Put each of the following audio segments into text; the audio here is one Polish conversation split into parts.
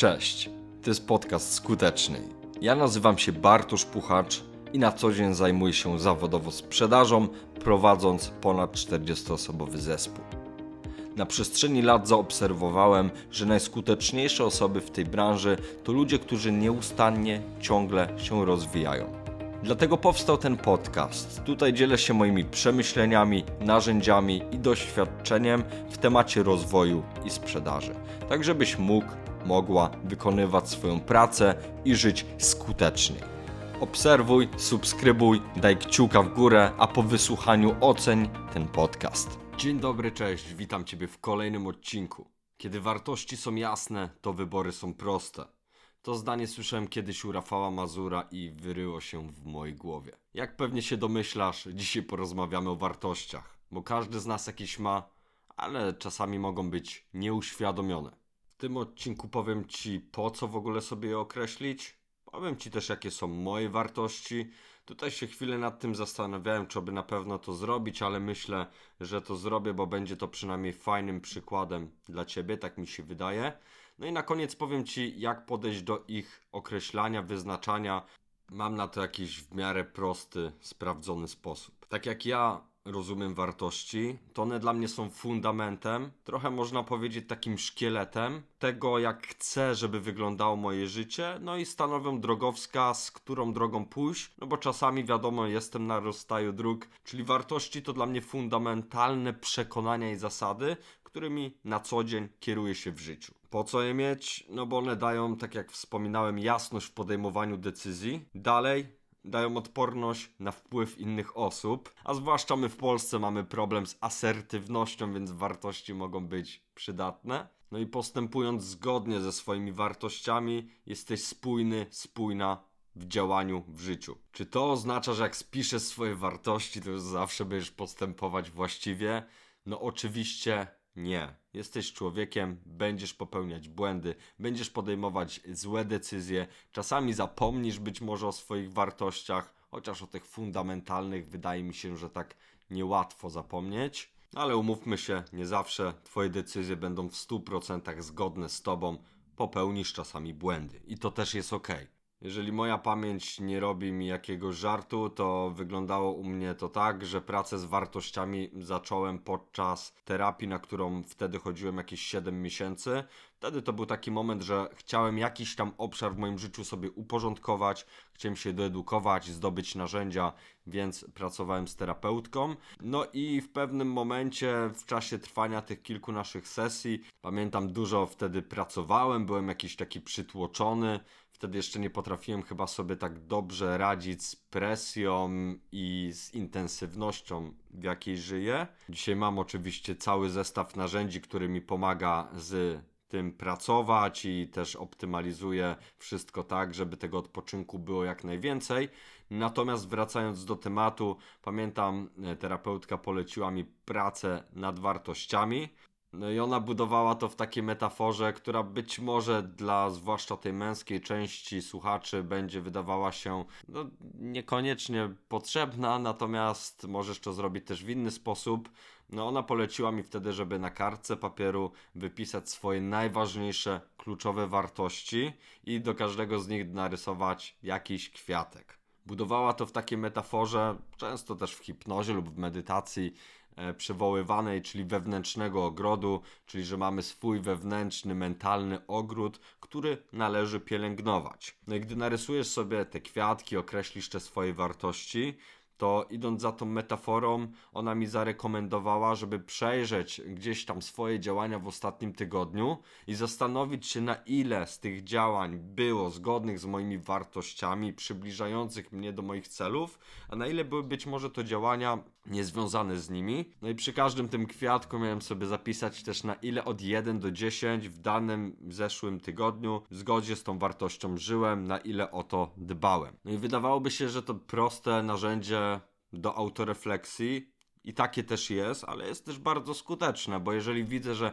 Cześć, to jest podcast Skuteczny. Ja nazywam się Bartosz Puchacz i na co dzień zajmuję się zawodowo sprzedażą, prowadząc ponad 40-osobowy zespół. Na przestrzeni lat zaobserwowałem, że najskuteczniejsze osoby w tej branży to ludzie, którzy nieustannie, ciągle się rozwijają. Dlatego powstał ten podcast. Tutaj dzielę się moimi przemyśleniami, narzędziami i doświadczeniem w temacie rozwoju i sprzedaży, tak żebyś mógł, mogła wykonywać swoją pracę i żyć skutecznie. Obserwuj, subskrybuj, daj kciuka w górę, a po wysłuchaniu oceń ten podcast. Dzień dobry, cześć, witam Ciebie w kolejnym odcinku. Kiedy wartości są jasne, to wybory są proste. To zdanie słyszałem kiedyś u Rafała Mazura i wyryło się w mojej głowie. Jak pewnie się domyślasz, dzisiaj porozmawiamy o wartościach, bo każdy z nas jakieś ma, ale czasami mogą być nieuświadomione. Tym odcinku powiem Ci, po co w ogóle sobie je określić. Powiem Ci też, jakie są moje wartości. Tutaj się chwilę nad tym zastanawiałem, czy by na pewno to zrobić, ale myślę, że to zrobię, bo będzie to przynajmniej fajnym przykładem dla Ciebie, tak mi się wydaje. No i na koniec powiem Ci, jak podejść do ich określania, wyznaczania. Mam na to jakiś w miarę prosty, sprawdzony sposób. Tak jak ja rozumiem wartości, to one dla mnie są fundamentem, trochę można powiedzieć takim szkieletem tego, jak chcę, żeby wyglądało moje życie, no i stanowią drogowskaz, którą drogą pójść, no bo czasami wiadomo, jestem na rozstaju dróg, czyli wartości to dla mnie fundamentalne przekonania i zasady, którymi na co dzień kieruję się w życiu. Po co je mieć? No bo one dają, tak jak wspominałem, jasność w podejmowaniu decyzji. Dalej, dają odporność na wpływ innych osób, a zwłaszcza my w Polsce mamy problem z asertywnością, więc wartości mogą być przydatne. No i postępując zgodnie ze swoimi wartościami, jesteś spójny, spójna w działaniu w życiu. Czy to oznacza, że jak spiszesz swoje wartości, to już zawsze będziesz postępować właściwie? No oczywiście nie. Jesteś człowiekiem, będziesz popełniać błędy, będziesz podejmować złe decyzje, czasami zapomnisz być może o swoich wartościach, chociaż o tych fundamentalnych wydaje mi się, że tak niełatwo zapomnieć. Ale umówmy się, nie zawsze Twoje decyzje będą w 100% zgodne z Tobą. Popełnisz czasami błędy i to też jest ok. Jeżeli moja pamięć nie robi mi jakiegoś żartu, to wyglądało u mnie to tak, że pracę z wartościami zacząłem podczas terapii, na którą wtedy chodziłem jakieś 7 miesięcy. Wtedy to był taki moment, że chciałem jakiś tam obszar w moim życiu sobie uporządkować, chciałem się doedukować, zdobyć narzędzia, więc pracowałem z terapeutką. No i w pewnym momencie, w czasie trwania tych kilku naszych sesji, pamiętam dużo wtedy pracowałem, byłem jakiś taki przytłoczony. Wtedy jeszcze nie potrafiłem chyba sobie tak dobrze radzić z presją i z intensywnością, w jakiej żyję. Dzisiaj mam oczywiście cały zestaw narzędzi, który mi pomaga z tym pracować i też optymalizuję wszystko tak, żeby tego odpoczynku było jak najwięcej. Natomiast wracając do tematu, pamiętam, e, terapeutka poleciła mi pracę nad wartościami. No i ona budowała to w takiej metaforze, która być może dla zwłaszcza tej męskiej części słuchaczy będzie wydawała się no, niekoniecznie potrzebna, natomiast możesz to zrobić też w inny sposób. No ona poleciła mi wtedy, żeby na kartce papieru wypisać swoje najważniejsze kluczowe wartości i do każdego z nich narysować jakiś kwiatek. Budowała to w takiej metaforze, często też w hipnozie lub w medytacji, przywoływanej, czyli wewnętrznego ogrodu, czyli że mamy swój wewnętrzny, mentalny ogród, który należy pielęgnować. No i gdy narysujesz sobie te kwiatki, określisz te swoje wartości, to idąc za tą metaforą, ona mi zarekomendowała, żeby przejrzeć gdzieś tam swoje działania w ostatnim tygodniu i zastanowić się, na ile z tych działań było zgodnych z moimi wartościami, przybliżających mnie do moich celów, a na ile były być może to działania niezwiązane z nimi. No i przy każdym tym kwiatku miałem sobie zapisać też, na ile od 1 do 10 w danym zeszłym tygodniu w zgodzie z tą wartością żyłem, na ile o to dbałem. No i wydawałoby się, że to proste narzędzie do autorefleksji i takie też jest, ale jest też bardzo skuteczne, bo jeżeli widzę, że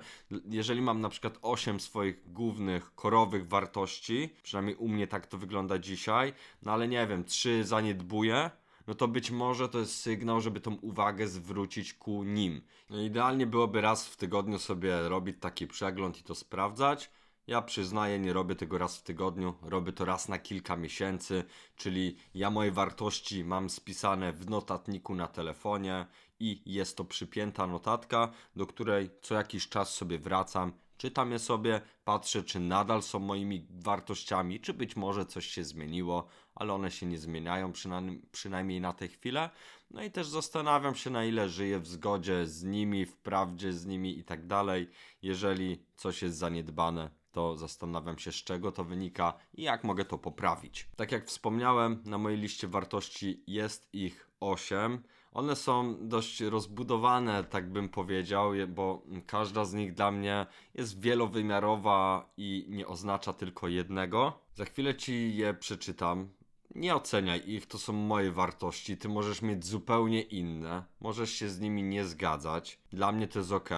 jeżeli mam na przykład 8 swoich głównych, korowych wartości, przynajmniej u mnie tak to wygląda dzisiaj, no ale nie wiem, 3 zaniedbuję, no to być może to jest sygnał, żeby tą uwagę zwrócić ku nim. No idealnie byłoby raz w tygodniu sobie robić taki przegląd i to sprawdzać. Ja przyznaję, nie robię tego raz w tygodniu, robię to raz na kilka miesięcy, czyli ja moje wartości mam spisane w notatniku na telefonie i jest to przypięta notatka, do której co jakiś czas sobie wracam, czytam je sobie, patrzę, czy nadal są moimi wartościami, czy być może coś się zmieniło, ale one się nie zmieniają, przynajmniej, przynajmniej na tę chwilę. No i też zastanawiam się, na ile żyję w zgodzie z nimi, w prawdzie z nimi i tak dalej. Jeżeli coś jest zaniedbane, to zastanawiam się, z czego to wynika i jak mogę to poprawić. Tak jak wspomniałem, na mojej liście wartości jest ich 8. One są dość rozbudowane, tak bym powiedział, bo każda z nich dla mnie jest wielowymiarowa i nie oznacza tylko jednego. Za chwilę ci je przeczytam. Nie oceniaj ich, to są moje wartości. Ty możesz mieć zupełnie inne, możesz się z nimi nie zgadzać. Dla mnie to jest ok.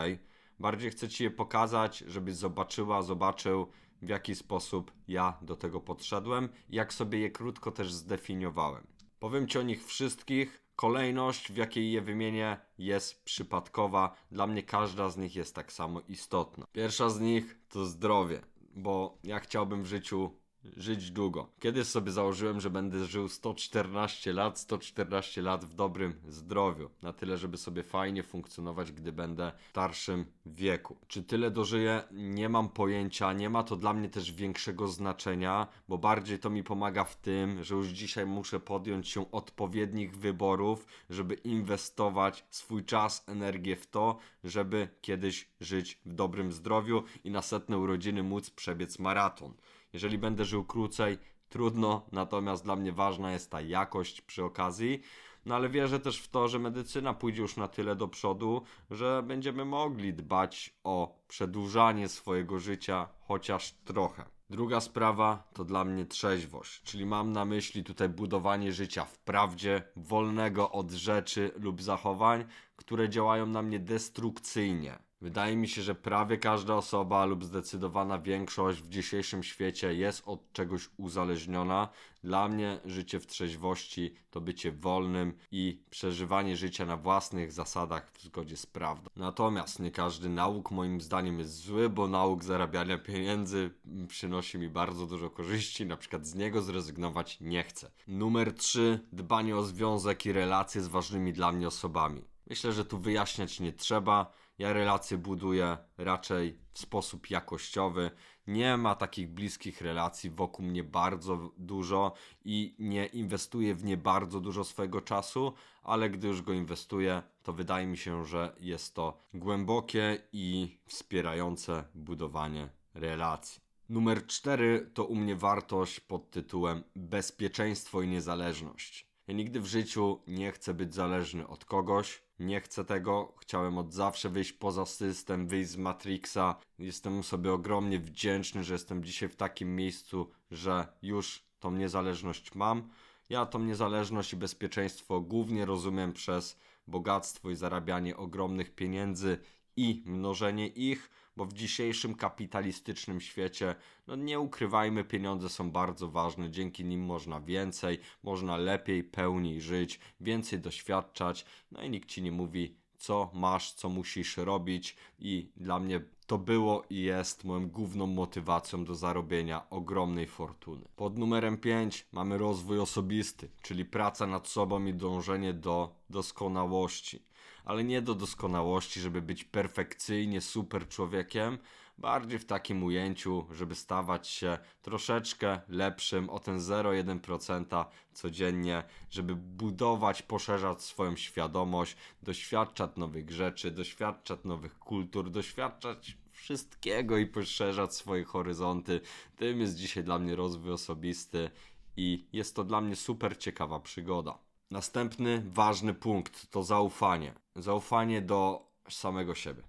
Bardziej chcę Ci je pokazać, żebyś zobaczyła, zobaczył, w jaki sposób ja do tego podszedłem jak sobie je krótko też zdefiniowałem. Powiem Ci o nich wszystkich. Kolejność, w jakiej je wymienię, jest przypadkowa. Dla mnie każda z nich jest tak samo istotna. Pierwsza z nich to zdrowie, bo ja chciałbym w życiu żyć długo. Kiedyś sobie założyłem, że będę żył 114 lat, 114 lat w dobrym zdrowiu. Na tyle, żeby sobie fajnie funkcjonować, gdy będę w starszym wieku. Czy tyle dożyję? Nie mam pojęcia. Nie ma to dla mnie też większego znaczenia, bo bardziej to mi pomaga w tym, że już dzisiaj muszę podjąć się odpowiednich wyborów, żeby inwestować swój czas, energię w to, żeby kiedyś żyć w dobrym zdrowiu i na setne urodziny móc przebiec maraton. Jeżeli będę żył krócej, trudno, natomiast dla mnie ważna jest ta jakość przy okazji. No ale wierzę też w to, że medycyna pójdzie już na tyle do przodu, że będziemy mogli dbać o przedłużanie swojego życia chociaż trochę. Druga sprawa to dla mnie trzeźwość, czyli mam na myśli tutaj budowanie życia w prawdzie, wolnego od rzeczy lub zachowań, które działają na mnie destrukcyjnie. Wydaje mi się, że prawie każda osoba lub zdecydowana większość w dzisiejszym świecie jest od czegoś uzależniona. Dla mnie życie w trzeźwości to bycie wolnym i przeżywanie życia na własnych zasadach w zgodzie z prawdą. Natomiast nie każdy nauk moim zdaniem jest zły, bo nauk zarabiania pieniędzy przynosi mi bardzo dużo korzyści, na przykład z niego zrezygnować nie chcę. Numer 3. Dbanie o związek i relacje z ważnymi dla mnie osobami. Myślę, że tu wyjaśniać nie trzeba. Ja relacje buduję raczej w sposób jakościowy. Nie ma takich bliskich relacji wokół mnie bardzo dużo i nie inwestuję w nie bardzo dużo swojego czasu, ale gdy już go inwestuję, to wydaje mi się, że jest to głębokie i wspierające budowanie relacji. Numer 4 to u mnie wartość pod tytułem bezpieczeństwo i niezależność. Ja nigdy w życiu nie chcę być zależny od kogoś. Nie chcę tego. Chciałem od zawsze wyjść poza system, wyjść z Matrixa. Jestem sobie ogromnie wdzięczny, że jestem dzisiaj w takim miejscu, że już tą niezależność mam. Ja tą niezależność i bezpieczeństwo głównie rozumiem przez bogactwo i zarabianie ogromnych pieniędzy i mnożenie ich, bo w dzisiejszym kapitalistycznym świecie, no nie ukrywajmy, pieniądze są bardzo ważne, dzięki nim można więcej, można lepiej, pełniej żyć, więcej doświadczać, no i nikt ci nie mówi, co masz, co musisz robić i dla mnie to było i jest moją główną motywacją do zarobienia ogromnej fortuny. Pod numerem 5 mamy rozwój osobisty, czyli praca nad sobą i dążenie do doskonałości. Ale nie do doskonałości, żeby być perfekcyjnie super człowiekiem, bardziej w takim ujęciu, żeby stawać się troszeczkę lepszym o ten 0,1% codziennie, żeby budować, poszerzać swoją świadomość, doświadczać nowych rzeczy, doświadczać nowych kultur, doświadczać wszystkiego i poszerzać swoje horyzonty. Tym jest dzisiaj dla mnie rozwój osobisty i jest to dla mnie super ciekawa przygoda. Następny ważny punkt to zaufanie. Zaufanie do samego siebie.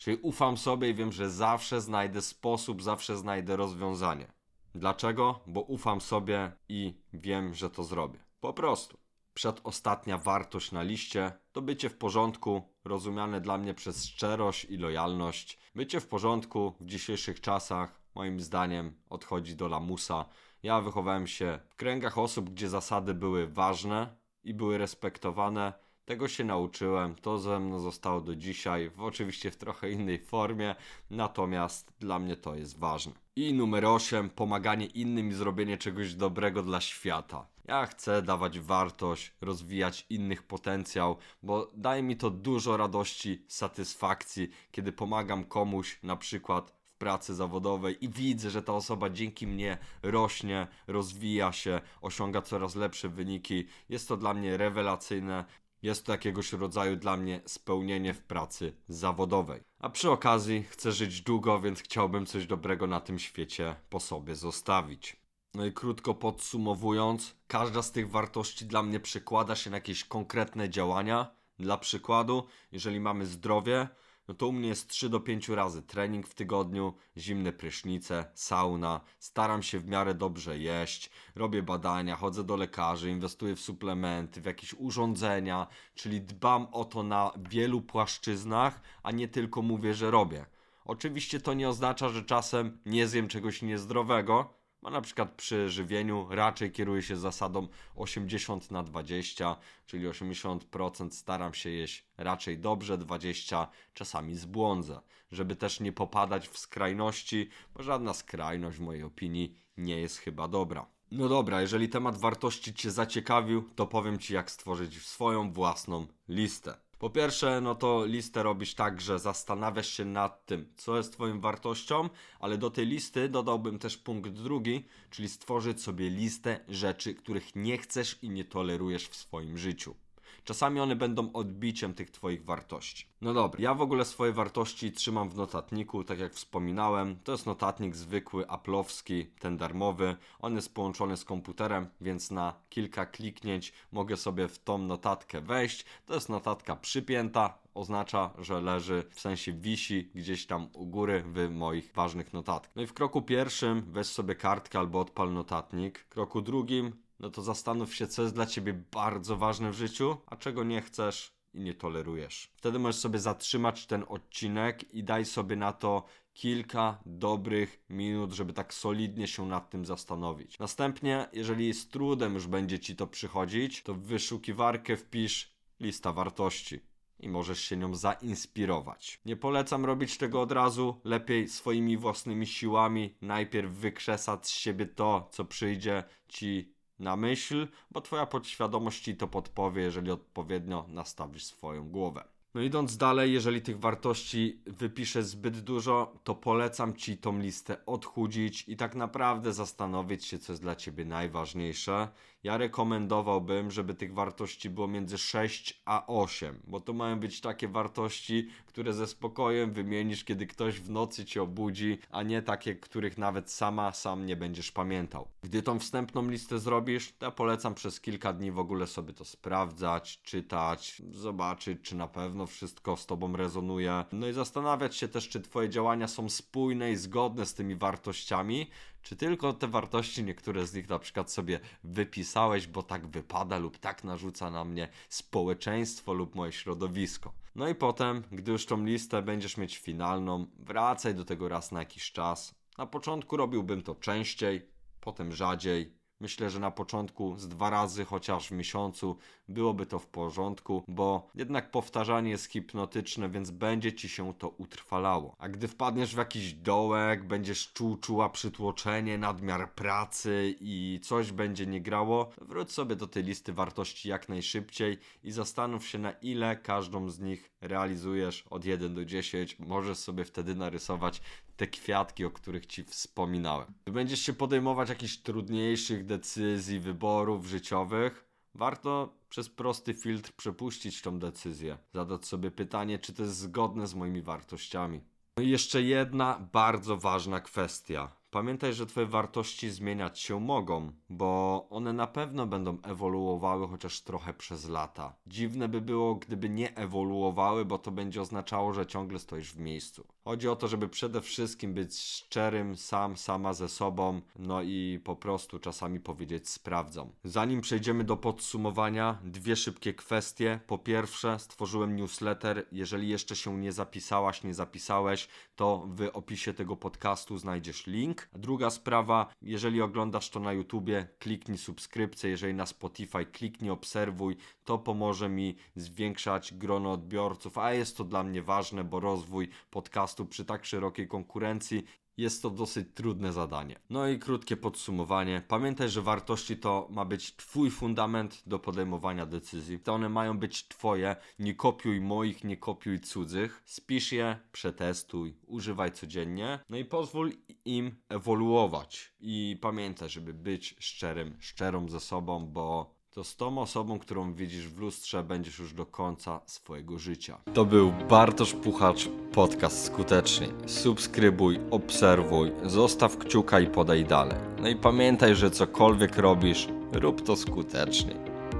Czyli ufam sobie i wiem, że zawsze znajdę sposób, zawsze znajdę rozwiązanie. Dlaczego? Bo ufam sobie i wiem, że to zrobię. Po prostu. Przedostatnia wartość na liście to bycie w porządku, rozumiane dla mnie przez szczerość i lojalność. Bycie w porządku w dzisiejszych czasach, moim zdaniem, odchodzi do lamusa. Ja wychowałem się w kręgach osób, gdzie zasady były ważne i były respektowane. Tego się nauczyłem, to ze mną zostało do dzisiaj, w, oczywiście w trochę innej formie, natomiast dla mnie to jest ważne. I numer 8, pomaganie innym i zrobienie czegoś dobrego dla świata. Ja chcę dawać wartość, rozwijać innych potencjał, bo daje mi to dużo radości, satysfakcji, kiedy pomagam komuś, na przykład w pracy zawodowej i widzę, że ta osoba dzięki mnie rośnie, rozwija się, osiąga coraz lepsze wyniki. Jest to dla mnie rewelacyjne. Jest to jakiegoś rodzaju dla mnie spełnienie w pracy zawodowej. A przy okazji chcę żyć długo, więc chciałbym coś dobrego na tym świecie po sobie zostawić. No i krótko podsumowując, każda z tych wartości dla mnie przekłada się na jakieś konkretne działania. Dla przykładu, jeżeli mamy zdrowie, no to u mnie jest 3 do 5 razy trening w tygodniu, zimne prysznice, sauna, staram się w miarę dobrze jeść, robię badania, chodzę do lekarzy, inwestuję w suplementy, w jakieś urządzenia, czyli dbam o to na wielu płaszczyznach, a nie tylko mówię, że robię. Oczywiście to nie oznacza, że czasem nie zjem czegoś niezdrowego, a na przykład przy żywieniu raczej kieruję się zasadą 80 na 20, czyli 80% staram się jeść raczej dobrze, 20 czasami zbłądzę, żeby też nie popadać w skrajności, bo żadna skrajność w mojej opinii nie jest chyba dobra. No dobra, jeżeli temat wartości Cię zaciekawił, to powiem Ci jak stworzyć swoją własną listę. Po pierwsze, no to listę robisz tak, że zastanawiasz się nad tym, co jest Twoją wartością, ale do tej listy dodałbym też punkt drugi, czyli stworzyć sobie listę rzeczy, których nie chcesz i nie tolerujesz w swoim życiu. Czasami one będą odbiciem tych Twoich wartości. No dobra, ja w ogóle swoje wartości trzymam w notatniku, tak jak wspominałem. To jest notatnik zwykły, aplowski, ten darmowy. On jest połączony z komputerem, więc na kilka kliknięć mogę sobie w tą notatkę wejść. To jest notatka przypięta, oznacza, że leży, w sensie wisi gdzieś tam u góry w moich ważnych notatkach. No i w kroku pierwszym weź sobie kartkę albo odpal notatnik. W kroku drugim no to zastanów się, co jest dla ciebie bardzo ważne w życiu, a czego nie chcesz i nie tolerujesz. Wtedy możesz sobie zatrzymać ten odcinek i daj sobie na to kilka dobrych minut, żeby tak solidnie się nad tym zastanowić. Następnie, jeżeli z trudem już będzie ci to przychodzić, to w wyszukiwarkę wpisz lista wartości i możesz się nią zainspirować. Nie polecam robić tego od razu, lepiej swoimi własnymi siłami najpierw wykrzesać z siebie to, co przyjdzie ci na myśl, bo twoja podświadomość ci to podpowie, jeżeli odpowiednio nastawisz swoją głowę. No idąc dalej, jeżeli tych wartości wypiszę zbyt dużo, to polecam ci tą listę odchudzić i tak naprawdę zastanowić się, co jest dla ciebie najważniejsze. Ja rekomendowałbym, żeby tych wartości było między 6 a 8, bo to mają być takie wartości, które ze spokojem wymienisz, kiedy ktoś w nocy cię obudzi, a nie takie, których nawet sama sam nie będziesz pamiętał. Gdy tą wstępną listę zrobisz, to ja polecam przez kilka dni w ogóle sobie to sprawdzać, czytać, zobaczyć, czy na pewno wszystko z tobą rezonuje. No i zastanawiać się też, czy twoje działania są spójne i zgodne z tymi wartościami, czy tylko te wartości, niektóre z nich na przykład sobie wypisałeś, bo tak wypada lub tak narzuca na mnie społeczeństwo lub moje środowisko. No i potem, gdy już tą listę będziesz mieć finalną, wracaj do tego raz na jakiś czas. Na początku robiłbym to częściej, potem rzadziej, Myślę, że na początku z dwa razy chociaż w miesiącu byłoby to w porządku, bo jednak powtarzanie jest hipnotyczne, więc będzie ci się to utrwalało. A gdy wpadniesz w jakiś dołek, będziesz czuł, czuła przytłoczenie, nadmiar pracy i coś będzie nie grało, wróć sobie do tej listy wartości jak najszybciej i zastanów się na ile każdą z nich realizujesz od 1 do 10. Możesz sobie wtedy narysować te kwiatki, o których ci wspominałem. Gdy będziesz się podejmować jakichś trudniejszych decyzji, wyborów życiowych, warto przez prosty filtr przepuścić tą decyzję. Zadać sobie pytanie, czy to jest zgodne z moimi wartościami. No i jeszcze jedna bardzo ważna kwestia. Pamiętaj, że Twoje wartości zmieniać się mogą, bo one na pewno będą ewoluowały chociaż trochę przez lata. Dziwne by było, gdyby nie ewoluowały, bo to będzie oznaczało, że ciągle stoisz w miejscu. Chodzi o to, żeby przede wszystkim być szczerym sam, sama ze sobą, no i po prostu czasami powiedzieć sprawdzam. Zanim przejdziemy do podsumowania, dwie szybkie kwestie. Po pierwsze, stworzyłem newsletter. Jeżeli jeszcze się nie zapisałaś, nie zapisałeś, to w opisie tego podcastu znajdziesz link. Druga sprawa, jeżeli oglądasz to na YouTubie, kliknij subskrypcję, jeżeli na Spotify, kliknij obserwuj, to pomoże mi zwiększać grono odbiorców, a jest to dla mnie ważne, bo rozwój podcastu przy tak szerokiej konkurencji jest to dosyć trudne zadanie. No i krótkie podsumowanie. Pamiętaj, że wartości to ma być Twój fundament do podejmowania decyzji. To one mają być Twoje. Nie kopiuj moich, nie kopiuj cudzych. Spisz je, przetestuj, używaj codziennie. No i pozwól im ewoluować. I pamiętaj, żeby być szczerym, szczerą ze sobą, bo to z tą osobą, którą widzisz w lustrze, będziesz już do końca swojego życia. To był Bartosz Puchacz, podcast skuteczny. Subskrybuj, obserwuj, zostaw kciuka i podaj dalej. No i pamiętaj, że cokolwiek robisz, rób to skutecznie.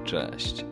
Cześć.